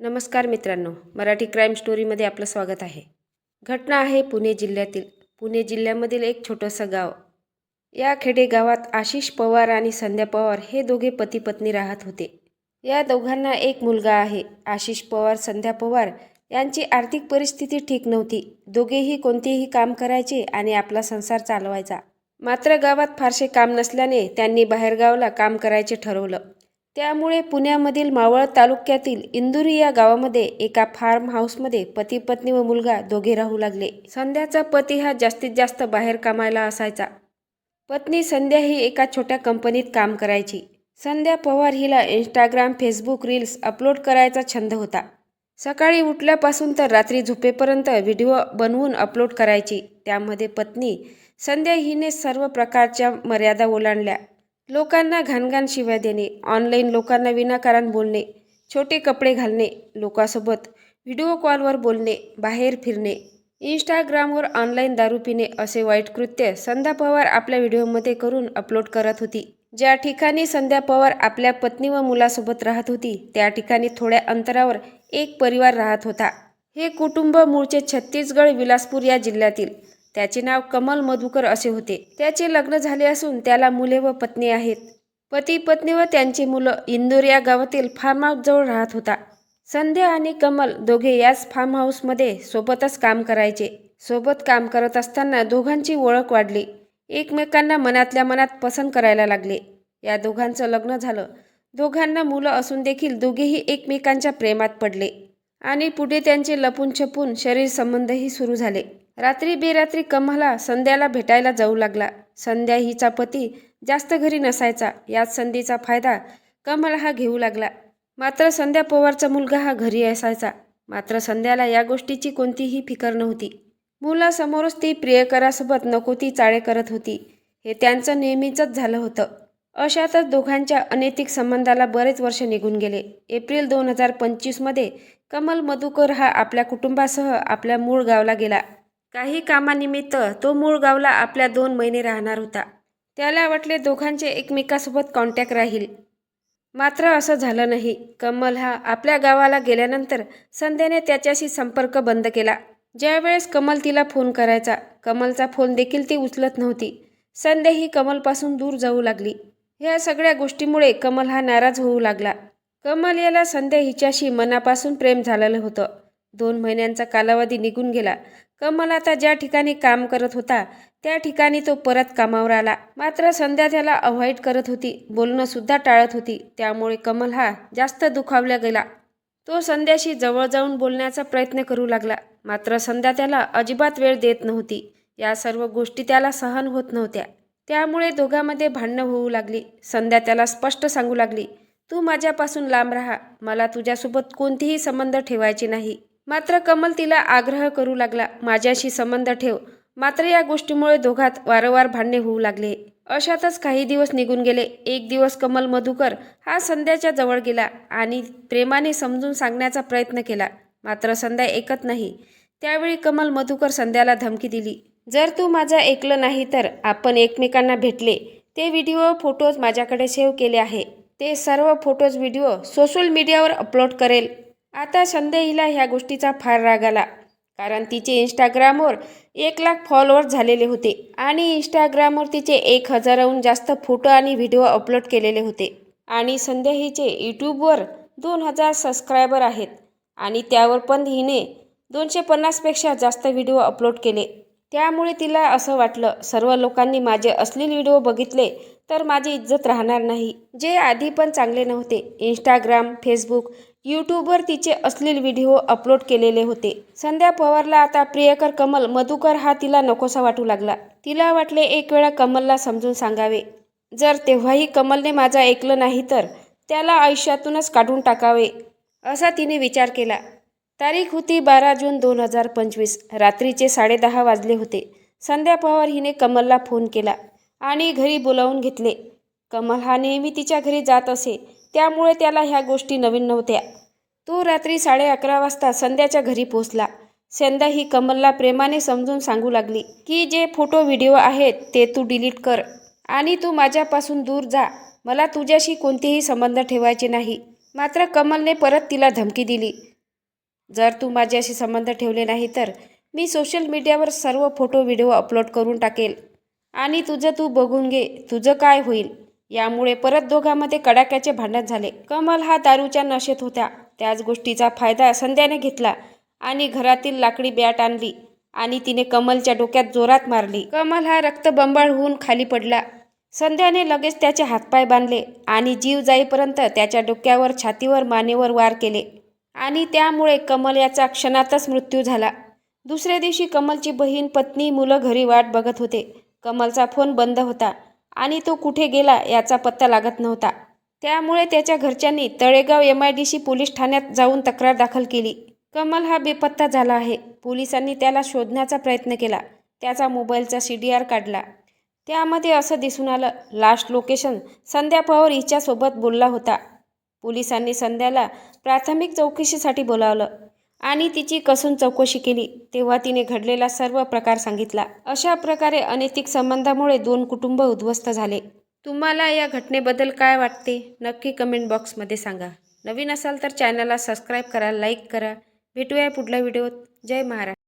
नमस्कार मित्रांनो मराठी क्राईम स्टोरीमध्ये आपलं स्वागत आहे. घटना आहे पुणे जिल्ह्यातील. पुणे जिल्ह्यामधील एक छोटंसं गाव. या खेडेगावात आशिष पवार आणि संध्या पवार हे दोघे पती पत्नी राहत होते. या दोघांना एक मुलगा आहे आशिष पवार संध्या पवार. यांची आर्थिक परिस्थिती ठीक नव्हती. दोघेही कोणतेही काम करायचे आणि आपला संसार चालवायचा. मात्र गावात फारसे काम नसल्याने त्यांनी बाहेरगावला काम करायचे ठरवलं. त्यामुळे पुण्यामधील मावळ तालुक्यातील इंदुरी या गावामध्ये एका फार्म हाऊसमध्ये पती पत्नी व मुलगा दोघे राहू लागले. संध्याचा पती हा जास्तीत जास्त बाहेर कामाला असायचा. पत्नी संध्या ही एका छोट्या कंपनीत काम करायची. संध्या पवार हिला इंस्टाग्राम फेसबुक रील्स अपलोड करायचा छंद होता. सकाळी उठल्यापासून तर रात्री झोपेपर्यंत व्हिडिओ बनवून अपलोड करायची. त्यामध्ये पत्नी संध्या हिने सर्व प्रकारच्या मर्यादा ओलांडल्या. लोकांना घाणघाण शिव्या देणे ऑनलाईन लोकांना विनाकारण बोलणे छोटे कपडे घालणे लोकांसोबत व्हिडिओ कॉलवर बोलणे बाहेर फिरणे इंस्टाग्रामवर ऑनलाईन दारू पिणे असे वाईट कृत्य संध्या पवार आपल्या व्हिडिओमध्ये करून अपलोड करत होती. ज्या ठिकाणी संध्या पवार आपल्या पत्नी व मुलासोबत राहत होती त्या ठिकाणी थोड्या अंतरावर एक परिवार राहत होता. हे कुटुंब मूळचे छत्तीसगड विलासपूर या जिल्ह्यातील त्याचे नाव कमल मधुकर असे होते. त्याचे लग्न झाले असून त्याला मुले व पत्नी आहेत. पती पत्नी व त्यांची मुलं इंदोर या गावातील फार्म हाऊसजवळ राहत होता. संध्या आणि कमल दोघे याच फार्म हाऊसमध्ये सोबतच काम करायचे. सोबत काम करत असताना दोघांची ओळख वाढली. एकमेकांना मनातल्या मनात पसंत करायला लागले. या दोघांचं लग्न झालं. दोघांना मुलं असून देखील दोघेही एकमेकांच्या प्रेमात पडले. आणि पुढे त्यांचे लपून छपून शरीर संबंधही सुरू झाले. रात्री बेरात्री कमला संध्याला भेटायला जाऊ लागला. संध्या हिचा पती जास्त घरी नसायचा. याच संधीचा फायदा कमल हा घेऊ लागला. मात्र संध्या पवारचा मुलगा हा घरी असायचा. मात्र संध्याला या गोष्टीची कोणतीही फिकर नव्हती. मुलासमोरच ती प्रियकरासोबत नको ती चाळे करत होती. हे त्यांचं नेहमीचंच झालं होतं. अशातच दोघांच्या अनैतिक संबंधाला बरेच वर्ष निघून गेले. एप्रिल दोन हजार पंचवीसमध्ये कमल मधुकर हा आपल्या कुटुंबासह आपल्या मूळ गावला गेला. काही कामानिमित्त तो मूळ गावला आपल्या दोन महिने राहणार होता. त्याला वाटले दोघांचे एकमेकासोबत कॉन्टॅक्ट राहील. मात्र असं झालं नाही. कमल हा आपल्या गावाला गेल्यानंतर संध्याने त्याच्याशी संपर्क बंद केला. ज्यावेळेस कमल तिला फोन करायचा कमलचा फोन देखील ती उचलत नव्हती. संध्या ही कमलपासून दूर जाऊ लागली. ह्या सगळ्या गोष्टीमुळे कमल हा नाराज होऊ लागला. कमल याला संध्या हिच्याशी मनापासून प्रेम झालेलं होतं. दोन महिन्यांचा कालावधी निघून गेला. कमल आता ज्या ठिकाणी काम करत होता त्या ठिकाणी तो परत कामावर आला. मात्र संध्या त्याला अव्हॉइड करत होती बोलणंसुद्धा टाळत होती. त्यामुळे कमल हा जास्त दुखावला गेला. तो संध्याशी जवळ जाऊन बोलण्याचा प्रयत्न करू लागला. मात्र संध्या त्याला अजिबात वेळ देत नव्हती. या सर्व गोष्टी त्याला सहन होत नव्हत्या. त्यामुळे दोघांमध्ये भांडणं होऊ लागली. संध्या त्याला स्पष्ट सांगू लागली तू माझ्यापासून लांब राहा. मला तुझ्यासोबत कोणतीही संबंध ठेवायचे नाही. मात्र कमल तिला आग्रह करू लागला माझ्याशी संबंध ठेव. मात्र या गोष्टीमुळे दोघात वारंवार भांडणे होऊ लागले. अशातच काही दिवस निघून गेले. एक दिवस कमल मधुकर हा संध्याच्या जवळ गेला आणि प्रेमाने समजून सांगण्याचा प्रयत्न केला. मात्र संध्या ऐकत नाही. त्यावेळी कमल मधुकर संध्याला धमकी दिली जर तू माझं ऐकलं नाही तर आपण एकमेकांना भेटले. ते व्हिडिओ फोटोज माझ्याकडे सेव्ह केले आहे. ते सर्व फोटोज व्हिडिओ सोशल मीडियावर अपलोड करेल. आता संध्या हिला ह्या गोष्टीचा फार राग आला. कारण तिचे इंस्टाग्रामवर एक लाख फॉलोअर्स झालेले होते आणि इंस्टाग्रामवर तिचे एक हजाराहून जास्त फोटो आणि व्हिडिओ अपलोड केलेले होते. आणि संध्या हिचे यूट्यूबवर दोन हजार सबस्क्रायबर आहेत आणि त्यावर पण हिने दोनशे पन्नासपेक्षा जास्त व्हिडिओ अपलोड केले. त्यामुळे तिला असं वाटलं सर्व लोकांनी माझे अश्लील व्हिडिओ बघितले तर माझी इज्जत राहणार नाही. जे आधी पण चांगले नव्हते इंस्टाग्राम फेसबुक यूट्यूबवर तिचे अश्लील व्हिडिओ अपलोड केलेले होते. संध्या पवारला आता प्रियकर कमल मधुकर हा तिला नकोसा वाटू लागला. तिला वाटले एक वेळा कमलला समजून सांगावे. जर तेव्हाही कमलने माझं ऐकलं नाही तर त्याला आयुष्यातूनच काढून टाकावे असा तिने विचार केला. तारीख होती बारा जून दोन हजार पंचवीस. रात्रीचे साडेदहा वाजले होते. संध्या पवार हिने कमलला फोन केला आणि घरी बोलावून घेतले. कमल हा नेहमी तिच्या घरी जात असे त्यामुळे त्याला ह्या गोष्टी नवीन नव्हत्या. तो रात्री साडे अकरा वाजता संध्याच्या घरी पोहोचला. संध्या ही कमलला प्रेमाने समजून सांगू लागली की जे फोटो व्हिडिओ आहेत ते तू डिलीट कर आणि तू माझ्यापासून दूर जा. मला तुझ्याशी कोणतेही संबंध ठेवायचे नाही. मात्र कमलने परत तिला धमकी दिली. जर तू माझ्याशी संबंध ठेवले नाही तर मी सोशल मीडियावर सर्व फोटो व्हिडिओ अपलोड करून टाकेल. आणि तुझं तू बघून घे तुझं काय होईल. यामुळे परत दोघांमध्ये कडाक्याचे भांडण झाले. कमल हा दारूच्या नशेत होत्या त्याच गोष्टीचा फायदा संध्याने घेतला आणि घरातील लाकडी बॅट आणली आणि तिने कमलच्या डोक्यात जोरात मारली. कमल हा रक्तबंबाळ होऊन खाली पडला. संध्याने लगेच त्याचे हातपाय बांधले आणि जीव जाईपर्यंत त्याच्या डोक्यावर छातीवर मानेवर वार केले. आणि त्यामुळे कमल याचा क्षणातच मृत्यू झाला. दुसऱ्या दिवशी कमलची बहीण पत्नी मुलं घरी वाट बघत होते. कमलचा फोन बंद होता आणि तो कुठे गेला याचा पत्ता लागत नव्हता. त्यामुळे त्याच्या घरच्यांनी Talegaon M I D C police ठाण्यात जाऊन तक्रार दाखल केली. कमल हा बेपत्ता झाला आहे. पोलिसांनी त्याला शोधण्याचा प्रयत्न केला. त्याचा मोबाईलचा सी डी आर काढला. त्यामध्ये असं दिसून आलं लास्ट लोकेशन संध्या पवार हिच्यासोबत बोलला होता. पोलिसांनी संध्याला प्राथमिक चौकशीसाठी बोलावलं आणि तिची कसून चौकशी केली. तेव्हा तिने घडलेला सर्व प्रकार सांगितला. अशा प्रकारे अनैतिक संबंधामुळे दोन कुटुंब उद्ध्वस्त झाले. तुम्हाला या घटनेबद्दल काय वाटते? नक्की कमेंट बॉक्समध्ये सांगा. नवीन असाल तर चॅनलला सबस्क्राईब करा लाईक करा. भेटूया पुढल्या व्हिडिओत. जय महाराष्ट्र.